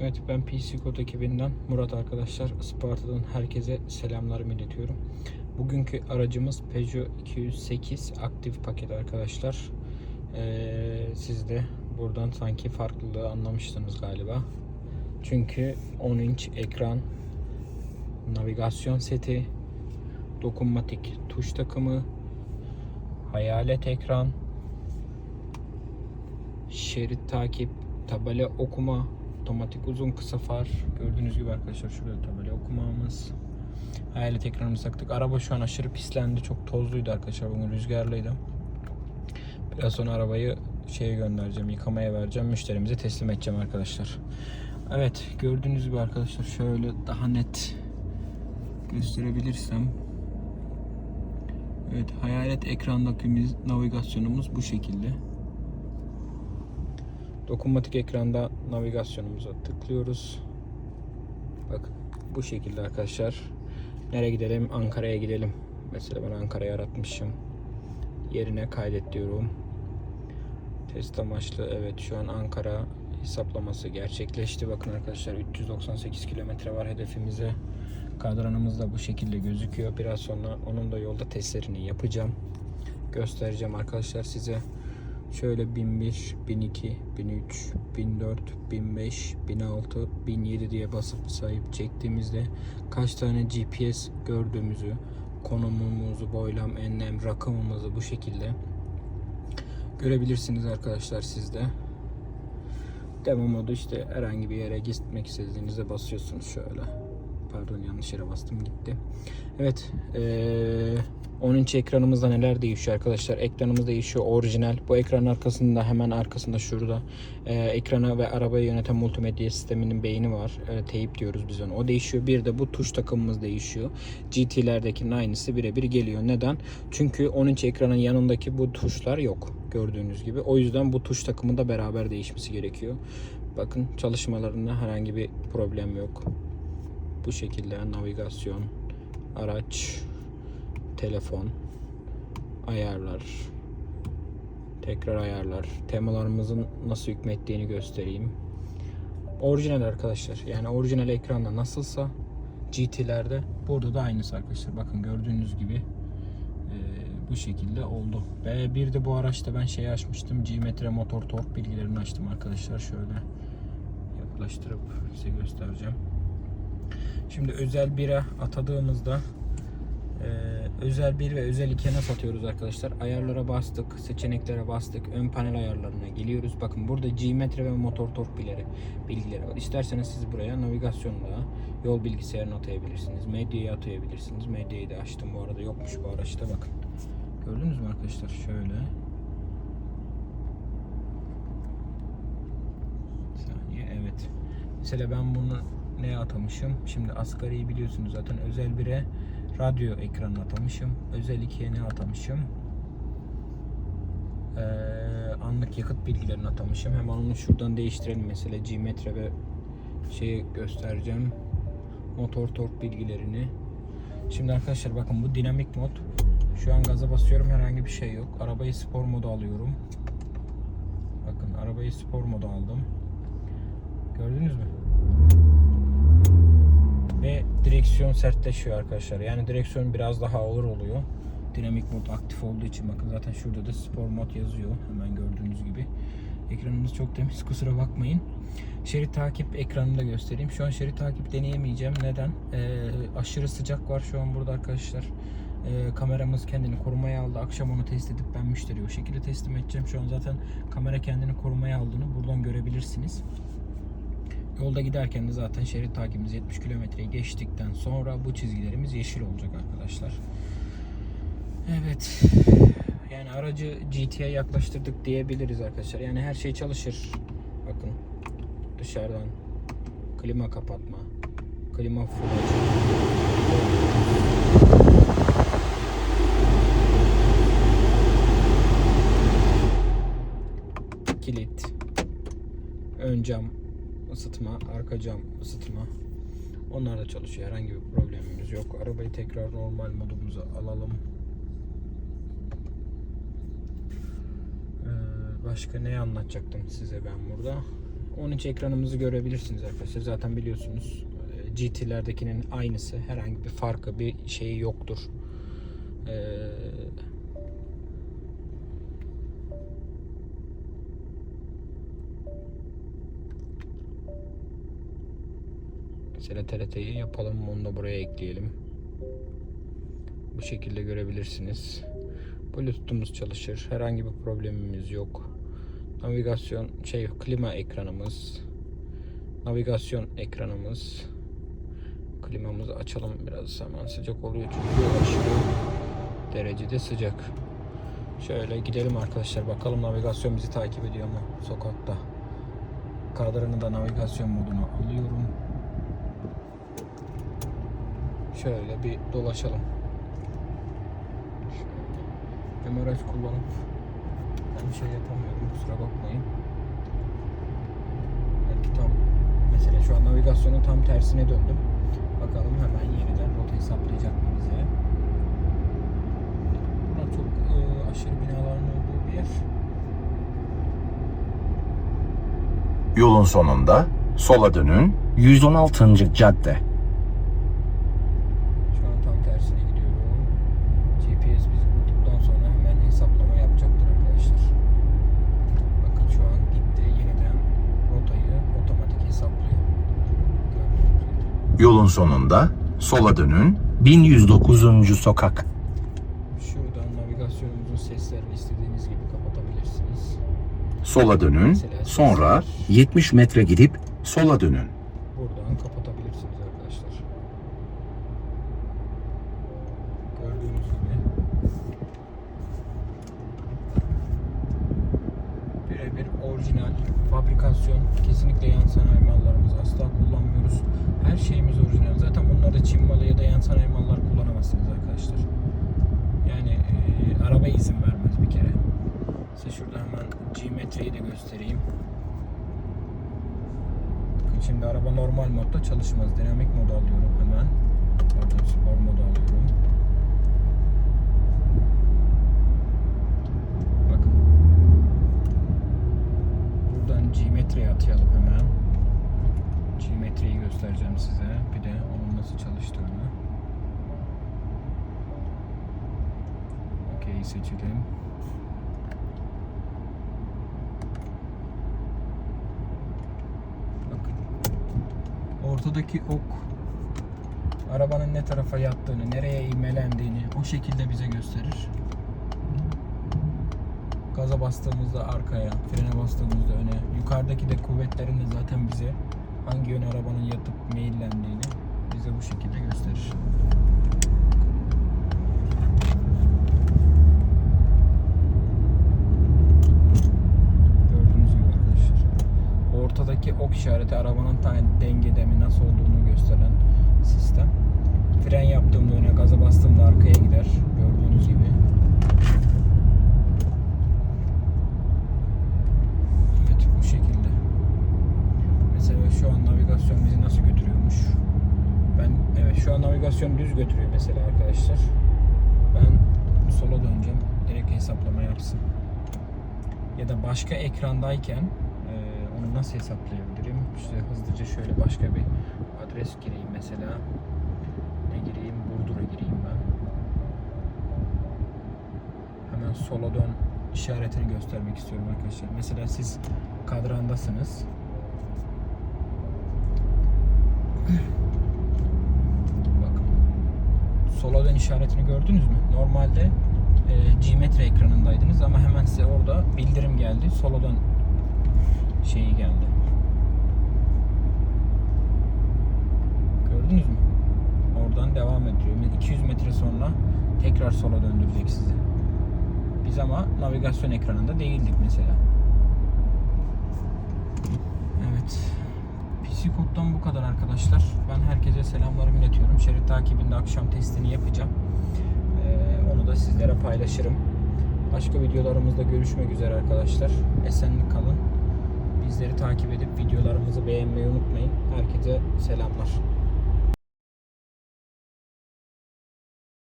Evet ben PC Code ekibinden Murat arkadaşlar. Isparta'dan herkese selamlarımı iletiyorum. Bugünkü aracımız Peugeot 208 aktif paket arkadaşlar. Ee, siz de buradan sanki farklılığı anlamıştınız galiba. Çünkü 10 inç ekran, navigasyon seti, dokunmatik tuş takımı, hayalet ekran, şerit takip, tabela okuma, otomatik uzun kısa far. Gördüğünüz gibi arkadaşlar şurada tabela okumamız. Hayalet ekranımızı taktık. Araba şu an aşırı pislendi. Çok tozluydu arkadaşlar. Bugün rüzgarlıydı. Biraz sonra arabayı şeye göndereceğim. Yıkamaya vereceğim. Müşterimize teslim edeceğim arkadaşlar. Evet gördüğünüz gibi arkadaşlar şöyle daha net gösterebilirsem. Evet hayalet ekrandaki navigasyonumuz bu şekilde. Dokunmatik ekranda navigasyonumuza tıklıyoruz. Bakın bu şekilde arkadaşlar. Nereye gidelim? Ankara'ya gidelim. Mesela ben Ankara'yı aratmışım. Yerine kaydet diyorum. Test amaçlı evet şu an Ankara hesaplaması gerçekleşti. Bakın arkadaşlar 398 kilometre var hedefimize. Kadranımız da bu şekilde gözüküyor. Biraz sonra onun da yolda testlerini yapacağım. Göstereceğim arkadaşlar size. Şöyle 1001, 1002, 1003, 1004, 1005, 1006, 1007 diye basıp sayıp çektiğimizde kaç tane GPS gördüğümüzü, konumumuzu, boylam, enlem, rakamımızı bu şekilde görebilirsiniz arkadaşlar sizde. Demo modu işte herhangi bir yere gitmek istediğinizde basıyorsunuz şöyle. Pardon yanlış yere bastım gitti. Evet. Ee, 10 inç ekranımızda neler değişiyor arkadaşlar? Ekranımız değişiyor orijinal. Bu ekranın arkasında hemen arkasında şurada e, ekrana ve arabayı yöneten multimedya sisteminin beyni var. E, teyip diyoruz biz ona. O değişiyor. Bir de bu tuş takımımız değişiyor. GT'lerdekinin aynısı birebir geliyor. Neden? Çünkü 10 inç ekranın yanındaki bu tuşlar yok. Gördüğünüz gibi. O yüzden bu tuş takımı da beraber değişmesi gerekiyor. Bakın çalışmalarında herhangi bir problem yok. Bu şekilde navigasyon, araç, telefon, ayarlar, tekrar ayarlar, temalarımızın nasıl hükmettiğini göstereyim. Orijinal arkadaşlar. Yani orijinal ekranda nasılsa GT'lerde burada da aynısı arkadaşlar. Bakın gördüğünüz gibi e, bu şekilde oldu. Ve bir de bu araçta ben şeyi açmıştım. G-Metre motor tork bilgilerini açtım arkadaşlar. Şöyle yaklaştırıp size göstereceğim. Şimdi özel 1'e atadığımızda e, özel 1 ve özel 2'ye nasıl atıyoruz arkadaşlar? Ayarlara bastık, seçeneklere bastık, ön panel ayarlarına geliyoruz. Bakın burada G-metre ve motor tork bilgileri, bilgileri var. İsterseniz siz buraya navigasyonla yol bilgisayarını atayabilirsiniz. Medyayı atayabilirsiniz. Medyayı da açtım bu arada yokmuş bu araçta bakın. Gördünüz mü arkadaşlar? Şöyle. Saniye evet. Mesela ben bunu neye atamışım? Şimdi asgariyi biliyorsunuz zaten özel 1'e radyo ekranına atamışım. Özel 2'ye ne atamışım? Ee, anlık yakıt bilgilerini atamışım. Hemen onu şuradan değiştirelim. Mesela G-metre ve şeyi göstereceğim. Motor tork bilgilerini. Şimdi arkadaşlar bakın bu dinamik mod. Şu an gaza basıyorum herhangi bir şey yok. Arabayı spor modu alıyorum. Bakın arabayı spor modu aldım. Gördünüz mü? Ve direksiyon sertleşiyor arkadaşlar. Yani direksiyon biraz daha ağır oluyor. Dinamik mod aktif olduğu için bakın zaten şurada da spor mod yazıyor. Hemen gördüğünüz gibi. Ekranımız çok temiz kusura bakmayın. Şerit takip ekranını da göstereyim. Şu an şerit takip deneyemeyeceğim. Neden? Ee, aşırı sıcak var şu an burada arkadaşlar. Ee, kameramız kendini korumaya aldı. Akşam onu test edip ben müşteriye o şekilde teslim edeceğim. Şu an zaten kamera kendini korumaya aldığını buradan görebilirsiniz. Yolda giderken de zaten şerit takibimiz 70 kilometreyi geçtikten sonra bu çizgilerimiz yeşil olacak arkadaşlar. Evet. Yani aracı GT'ye yaklaştırdık diyebiliriz arkadaşlar. Yani her şey çalışır. Bakın dışarıdan klima kapatma, klima full. Kilit, ön cam ısıtma, arka cam ısıtma. Onlar da çalışıyor. Herhangi bir problemimiz yok. Arabayı tekrar normal modumuza alalım. Ee, başka ne anlatacaktım size ben burada? 13 ekranımızı görebilirsiniz arkadaşlar. Zaten biliyorsunuz e, GT'lerdekinin aynısı. Herhangi bir farkı, bir şeyi yoktur. Ee, Mesela TRT'yi yapalım. Onu da buraya ekleyelim. Bu şekilde görebilirsiniz. Bluetooth'umuz çalışır. Herhangi bir problemimiz yok. Navigasyon şey klima ekranımız. Navigasyon ekranımız. Klimamızı açalım biraz hemen sıcak oluyor çünkü aşırı derecede sıcak. Şöyle gidelim arkadaşlar bakalım navigasyon bizi takip ediyor mu sokakta. Kadranı da navigasyon moduna alıyorum. Şöyle bir dolaşalım. Hem araç kullanıp hem şey yapamıyorum kusura bakmayın. Belki tam mesela şu an navigasyonun tam tersine döndüm. Bakalım hemen yeniden rota hesaplayacak mı bize? Burası çok e, aşırı binaların olduğu bir yer. Yolun sonunda sola dönün 116. cadde. Şu an tam tersine gidiyorum. GPS bizi bulduktan sonra hemen hesaplama yapacaktır arkadaşlar. Bakın şu an gitti yeniden rotayı otomatik hesaplıyor. Gördüğünüz gibi. Yolun sonunda sola dönün 1109. sokak. Şuradan navigasyonumuzun seslerini istediğiniz gibi kapatabilirsiniz. sola dönün sonra 70 metre gidip sola dönün. Buradan kapatabilirsiniz arkadaşlar. Gördüğünüz gibi. Birebir orijinal fabrikasyon. Kesinlikle yan sanayi mallarımızı asla kullanmıyoruz. Her şeyimiz orijinal. Zaten bunlarda Çin malı ya da yan sanayi mallar kullanamazsınız arkadaşlar. Yani e, araba izin vermez bir kere. Size şurada hemen G-metreyi de göstereyim. Şimdi araba normal modda çalışmaz. Dinamik modu alıyorum hemen. Pardon spor modu alıyorum. Bakın. Buradan G-metreyi atayalım hemen. G-metreyi göstereceğim size. Bir de onun nasıl çalıştığını. Okey seçelim. Bakın. Ortadaki ok arabanın ne tarafa yattığını, nereye ivmelendiğini o şekilde bize gösterir. Gaza bastığımızda arkaya, frene bastığımızda öne, yukarıdaki de kuvvetlerin de zaten bize hangi yöne arabanın yatıp meyillendiğini bize bu şekilde gösterir. Gördüğünüz gibi arkadaşlar. Ortadaki ok işareti arabanın tane dengede mi nasıl olduğunu gösteren sistem. Fren yaptığımda öne, gaza bastığımda arkaya gider. Gördüğünüz gibi. Evet bu şekilde. Mesela şu an navigasyon bizi nasıl götürüyormuş? Ben evet şu an navigasyon düz götürüyor mesela arkadaşlar. Ben sola döneceğim. Direkt hesaplama yapsın. Ya da başka ekrandayken onu nasıl hesaplayabilirim? İşte hızlıca şöyle başka bir adres gireyim mesela. Ne gireyim? Burdur'a gireyim ben. Hemen sola dön işaretini göstermek istiyorum arkadaşlar. Mesela siz kadrandasınız. Bakın. Sola dön işaretini gördünüz mü? Normalde e, G-metre ekranındaydınız ama hemen size orada bildirim geldi. Sola dön şeyi geldi. Gördünüz mü? Oradan devam ediyor. 200 metre sonra tekrar sola döndürecek sizi. Biz ama navigasyon ekranında değildik mesela. Evet. Code'dan bu kadar arkadaşlar. Ben herkese selamlarımı iletiyorum. Şerit takibinde akşam testini yapacağım. Ee, onu da sizlere paylaşırım. Başka videolarımızda görüşmek üzere arkadaşlar. Esenlik kalın. Bizleri takip edip videolarımızı beğenmeyi unutmayın. Herkese selamlar.